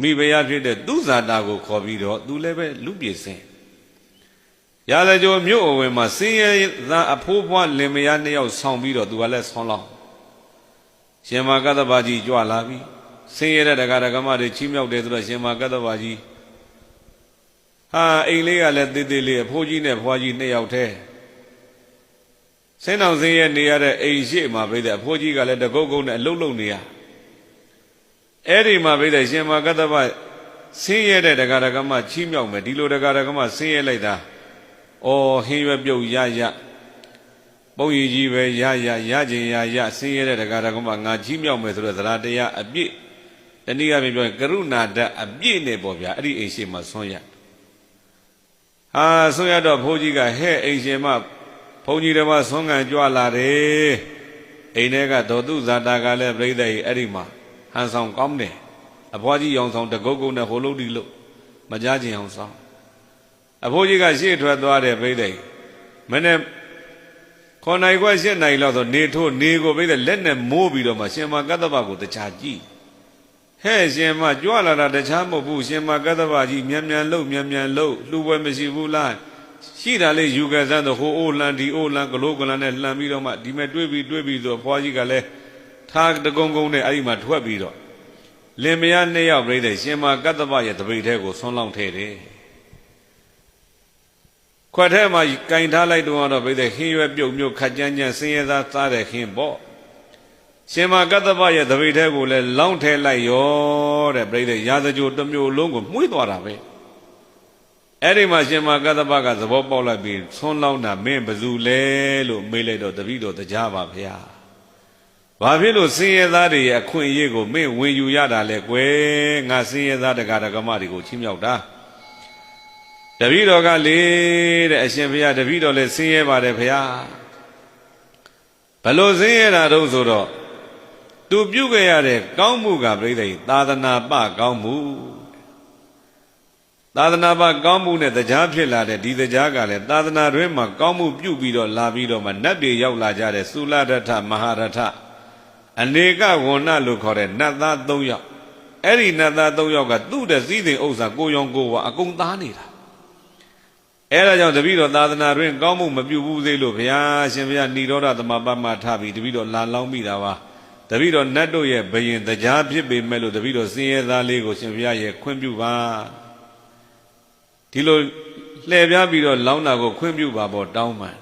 မိဖုရားဖြစ်တဲ့သူဇာတာကိုခေါ်ပြီးတော့သူလည်းပဲလူပြေစင်ရလကြိုမြို့အဝင်မှာစင်းရဲသားအဖိုးဖွားလင်မယားနှစ်ယောက်ဆောင်ပြီးတော့သူကလည်းဆောင်းလောင်းရှင်မကတ္တဗာကြီးကြွလာပြီစင်းရဲတဲ့ဒကာဒကမတွေချီးမြှောက်တယ်ဆိုတော့ရှင်မကတ္တဗာကြီးဟာအိမ်လေးကလည်းတေးသေးလေးအဖိုးကြီးနဲ့ဖွားကြီးနှစ်ယောက်တည်းစင်းအောင်စင်းရဲနေရတဲ့အိမ်ရှိမှာပြိတဲ့အဖိုးကြီးကလည်းတကုတ်ကုတ်နဲ့အလုတ်လုတ်နေရ အဲ့ဒီမှာပြိတဲ့ရှင်မကတ္တဗဆင်းရဲတဲ့ဒကာဒကမချီးမြှောက်မယ်ဒီလိုဒကာဒကမဆင်းရဲလိုက်တာအော်ဟင်းရွက်ပြုတ်ရရပုံရည်ကြီးပဲရရရကျင်ရရဆင်းရဲတဲ့ဒကာဒကမငါချီးမြှောက်မယ်ဆိုတော့သရတရားအပြည့်တနည်းအားဖြင့်ပြောရင်ကရုဏာဓာတ်အပြည့်နဲ့ပေါ့ဗျာအဲ့ဒီအိမ်ရှိမှာဆွံ့ရဟာဆွံ့ရတော့ဘိုးကြီးကဟဲ့အိမ်ရှင်မဘုန်းကြီးတော်မဆွမ်းခံကြွလာတယ်အိမ်ထဲကဒေါတုဇာတာကလည်းပြိဿကြီးအဲ့ဒီမှာ ဟန်ဆောင်ကောင်းတယ်အဘွားကြီးရောင်ဆောင်တကုတ်ကုတ်နဲ့ဟိုလုတ်ဒီလို့မကြားကျင်အောင်ဆောင်အဖိုးကြီးကရှေ့ထွက်သွားတယ်ပြိဿကြီးမနေ့ခေါ်နိုင်ခွက်ရှင်းနိုင်လောက်ဆိုနေထိုးနေကိုပြိဿလက်နဲ့မိုးပြီးတော့မှရှင်မကတ္တဗကိုတခြားကြည့်ဟဲ့ရှင်မကြွလာတာတခြားမဟုတ်ဘူးရှင်မကတ္တဗကြီးမြန်မြန်လှုပ်မြန်မြန်လှုပ်လှူပွဲမရှိဘူးလားရှိတာလေးယူကစားတော့ဟိုအိုးလန်ဒီအိုးလန်ဂလိုးဂလန်နဲ့လှန်ပြီးတော့မှဒီမဲ့တွေးပြီးတွေးပြီးဆိုဖွားကြီးကလည်း ထားတကုံကုံနဲ့အဲ့ဒီမှာထွက်ပြီးတော့လင်မယားနှစ်ယောက်ပြိတဲ့ရှင်မကတ္တဗရဲ့တပိတ်ထဲကိုဆွန်းလောင်းထဲတယ်ခွက်ထဲမှာကင်ထားလိုက်တော့တော့ပြိတဲ့ခင်းရွက်ပြုတ်မြို့ခတ်ကြမ်းကြမ်းဆင်းရဲသားသားတဲ့ခင်းပေါ့ရှင်မကတ္တဗရဲ့တပိတ်ထဲကိုလည်းလောင်းထဲလိုက်ရောတဲ့ပြိတဲ့ရာဇကြိုတစ်မျိုးလုံးကိုမှုေးသွားတာပဲအဲ့ဒီမှာရှင်မကတ္တဗကသဘောပေါက်လိုက်ပြီးဆွန်းလောင်းတာမင်းဘယ်သူလဲလို့မေးလိုက်တော့တပည့်တော်တရားပါဗျာ ဘာဖြစ်လို့စင်ရသားတွေရဲ့အခွင့်အရေးကိုမင်းဝင်ယူရတာလဲကွယ်ငါစင်ရသားတက္ကရာကမတွေကိုချီးမြှောက်တာတပည့်တော်ကလေတဲ့အရှင်ဘုရားတပည့်တော်လည်းစင်ရပါတယ်ဘုရားဘလို့စင်ရတာတော့ဆိုတော့သူပြုတ်ခဲ့ရတဲ့ကောင်းမှုကပြိဿသာသနာပကောင်းမှုသာသနာပကောင်းမှုနဲ့တရားဖြစ်လာတဲ့ဒီတရားကလည်းသာသနာတွင်မှာကောင်းမှုပြုပြီးတော့လာပြီးတော့မှနတ်တွေရောက်လာကြတဲ့သုလရထမဟာရထ အနေကဝဏ္ဏလို့ခေါ်တဲ့နတ်သား၃ယောက်အဲ့ဒီနတ်သား၃ယောက်ကသူ့တဲ့စည်းစိမ်ဥစ္စာကိုရောင်ကိုဝါအကုန်သားနေတာအဲ့ဒါကြောင့်တပည့်တော်သာသနာတွင်ကောင်းမှုမပြုဘူးသေးလို့ဘုရားရှင်ဘုရားဏိရောဓသမပမထပြီးတပည့်တော်လာလောင်းမိတာပါတပည့်တော်နတ်တို့ရဲ့ဘယင်တရားဖြစ်ပေမဲ့လို့တပည့်တော်စင်ရဲသားလေးကိုရှင်ဘုရားရဲ့ခွင့်ပြုပါဒီလိုလှည့်ပြားပြီးတော့လောင်းတာကိုခွင့်ပြုပါပေါ့တောင်းပန်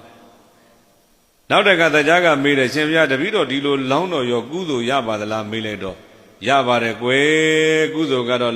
နောက်တခါတရားကမေးတယ်ရှင်ဘုရားတပည့်တော်ဒီလိုလောင်းတော်ရောကုသိုလ်ရပါသလားမေးလိုက်တော့ရပါတယ်ကွယ်ကုသိုလ်ကတော့